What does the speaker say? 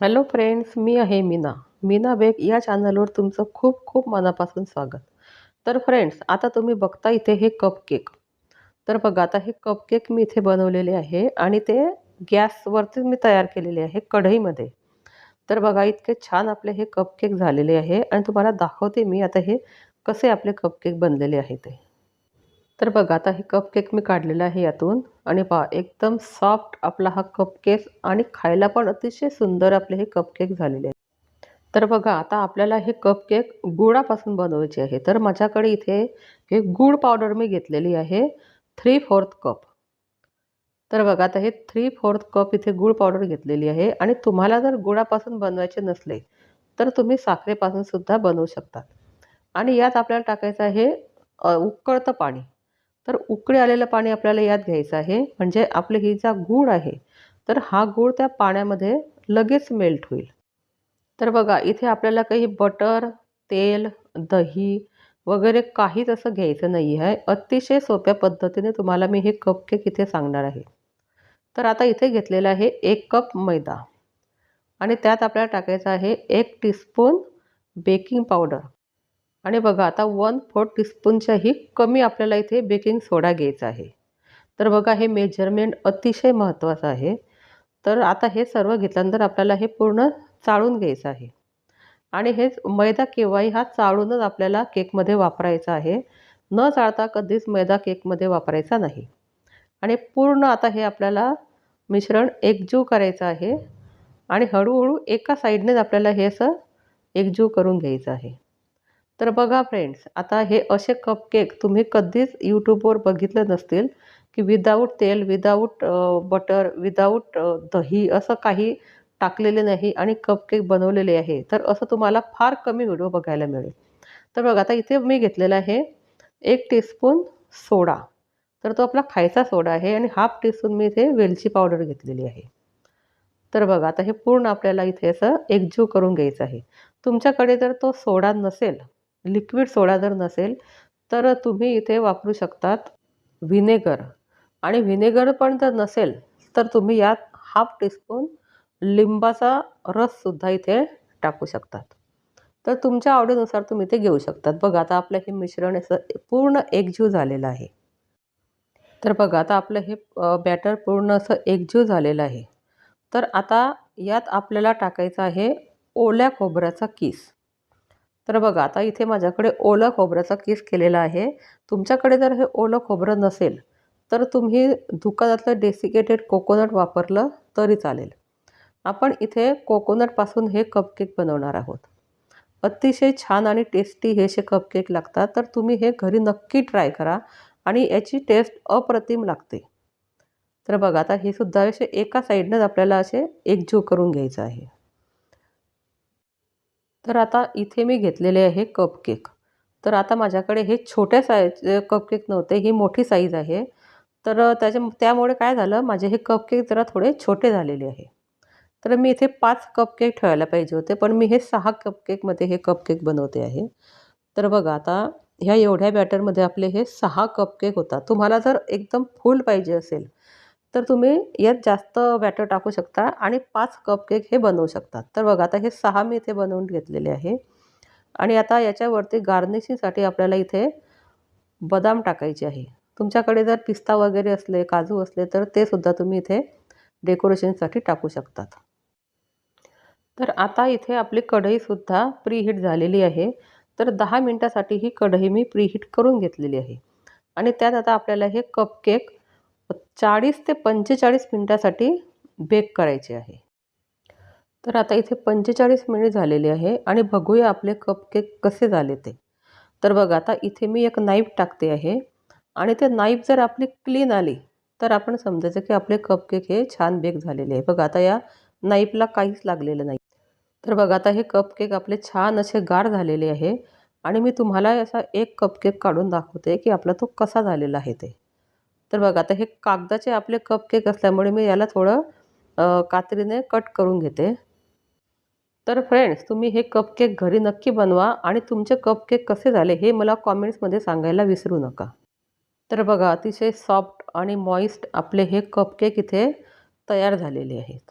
Hello friends मी आहे मीना. मीना बेग या चॅनलवर तुमचं खूप खूप मनापासून स्वागत. तर फ्रेंड्स आता तुम्ही बघता इथे हे कप केक तर बघा आता हे कप केक मी इथे बनवलेले आहे आणि ते गॅसवरतीच मी तयार केलेले आहे कढईमध्ये. तर बघा इतके छान आपले हे कप केक झालेले आहे आणि तुम्हाला दाखवते मी आता हे कसे आपले कप केक बनलेले आहे ते. तर बघा आता हे कपकेक मी काढलेलं आहे यातून. आणि पहा एकदम सॉफ्ट आपला हा कपकेक आणि खायला पण अतिशय सुंदर आपले हे कपकेक झालेले आहे तर बघा आता आपल्याला हे कपकेक गुळापासून बनवायचे आहे. तर माझ्याकडे इथे हे गूळ पावडर मी घेतलेली आहे थ्री फोर्थ कप तर बघा आता हे थ्री फोर्थ कप इथे गूळ पावडर घेतलेली आहे. आणि तुम्हाला जर गुळापासून बनवायचे नसले तर तुम्ही साखरेपासून सुद्धा बनवू शकतात आणि यात आपल्याला टाकायचं आहे उकळतं पाणी. तर उकळे आलेलं पाणी आपल्याला यात घ्यायचं आहे. म्हणजे आपले ही जा गूळ आहे तर हा गूळ त्या पाण्यामध्ये लगेच मेल्ट होईल. तर बघा इथे आपल्याला काही बटर तेल दही वगैरे काहीच असं घ्यायचं नाही आहे. अतिशय सोप्या पद्धतीने तुम्हाला मी हे कप केक इथे सांगणार आहे. तर आता इथे घेतलेलं आहे एक कप मैदा. आणि त्यात आपल्याला टाकायचं आहे एक टीस्पून बेकिंग पावडर आणि बघा आता वन फोर्थ टीस्पूनच्याही कमी आपल्याला इथे बेकिंग सोडा घ्यायचा आहे. तर बघा हे मेजरमेंट अतिशय महत्त्वाचं आहे. तर आता हे सर्व घेतल्यानंतर आपल्याला हे पूर्ण चाळून घ्यायचं आहे. आणि हेच मैदा केव्हाही हा चाळूनच आपल्याला केकमध्ये वापरायचा आहे. न चाळता कधीच मैदा केकमध्ये वापरायचा नाही. आणि पूर्ण आता हे आपल्याला मिश्रण एकजीव करायचं आहे. आणि हळूहळू एका साईडनेच आपल्याला हे असं एकजीव करून घ्यायचं आहे. तर बघा फ्रेंड्स आता हे असे कपकेक तुम्ही कधीच यूट्यूबवर बघितलं नसतील की विदाऊट तेल विदाऊट बटर विदाऊट दही असं काही टाकलेले नाही आणि कपकेक बनवलेले आहे. तर असं तुम्हाला फार कमी व्हिडिओ बघायला मिळेल. तर बघा आता इथे मी घेतलेला आहे एक टीस्पून सोडा तर तो आपला खायचा सोडा आहे आणि हाफ टीस्पून मी इथे वेलची पावडर घेतलेली आहे. तर बघा आता हे पूर्ण आपल्याला इथे असं एकजीव करून घ्यायचं आहे. तुमच्याकडे जर तो सोडा नसेल लिक्विड सोडा जर नसेल तर तुम्ही इथे वापरू शकतात व्हिनेगर. आणि व्हिनेगर पण जर नसेल तर तुम्ही यात हाफ टीस्पून लिंबाचा रससुद्धा इथे टाकू शकतात. तर तुमच्या आवडीनुसार तुम्ही ते घेऊ शकतात. बघा आता आपलं हे मिश्रण असं पूर्ण एकजीव झालेलं आहे. तर बघा आता आपलं हे बॅटर पूर्ण असं एकजीव झालेलं आहे. तर आता यात आपल्याला टाकायचं आहे ओल्या खोबऱ्याचा किस. तर बघा आता इथे माझ्याकडे ओलं खोबऱ्याचा किस केलेला आहे. तुमच्याकडे जर हे ओलं खोबरं नसेल तर तुम्ही दुकानातलं डेसिकेटेड कोकोनट वापरलं तरी चालेल. आपण इथे कोकोनटपासून हे कपकेक बनवणार आहोत. अतिशय छान आणि टेस्टी हे असे कपकेक लागतात तर तुम्ही हे घरी नक्की ट्राय करा आणि याची टेस्ट अप्रतिम लागते. तर बघा आता हे सुद्धा असे एका साईडनंच आपल्याला असे एकजीव करून घ्यायचं आहे. तर आता इथे मी घेतलेले आहे कपकेक तर आता माझ्याकडे हे छोट्या साईज कपकेक नव्हते ही मोठी साईज आहे. तर त्याच्या त्यामुळे काय झालं माझे हे कपकेक जरा थोडे छोटे झालेले आहे. तर मी इथे पाच कपकेक ठेवायला पाहिजे होते पण मी हे सहा कपकेकमध्ये हे कपकेक बनवते आहे. तर बघा आता ह्या एवढ्या बॅटरमध्ये आपले हे सहा कपकेक होतात. तुम्हाला जर एकदम फुल पाहिजे असेल तर तुम्ही यात जास्त बॅटर टाकू शकता आणि पाच कपकेक हे बनवू शकतात तर बघा आता हे सहा मी इथे बनवून घेतलेले आहे. आणि आता याच्यावरती गार्निशिंगसाठी आपल्याला इथे बदाम टाकायचे आहे. तुमच्याकडे जर पिस्ता वगैरे असले काजू असले तर ते सुद्धा तुम्ही इथे डेकोरेशनसाठी टाकू शकतात. तर आता इथे आपली कढईसुद्धा प्रीहीट झालेली आहे. तर दहा मिनटासाठी ही कढई मी प्रीहीट करून घेतलेली आहे. आणि त्यात आता आपल्याला हे कपकेक चाळीस ते पंचेचाळीस मिनटासाठी बेक करायचे आहे. तर आता इथे पंचेचाळीस मिनिट झालेले आहे आणि बघूया आपले कपकेक कसे झाले ते. तर बघा आता इथे मी एक नाईफ टाकते आहे आणि ते नाईफ जर आपली क्लीन आली तर आपण समजायचं की आपले कपकेक हे छान बेक झालेले आहे. बघा आता या नाईफला काहीच लागलेलं नाही. तर बघा आता हे कपकेक आपले छान असे गाढ झालेले आहे आणि मी तुम्हाला असा एक कपकेक काढून दाखवते की आपला तो कसा झालेला आहे ते. तर बघा आता हे कागदाचे आपले कपकेक असल्यामुळे मी याला थोडं कात्रीने कट करून घेते. तर फ्रेंड्स तुम्ही हे कपकेक घरी नक्की बनवा आणि तुमचे कपकेक कसे झाले हे मला कॉमेंट्समध्ये सांगायला विसरू नका. तर बघा अतिशय सॉफ्ट आणि मॉइस्ट आपले हे कपकेक इथे तयार झालेले आहेत.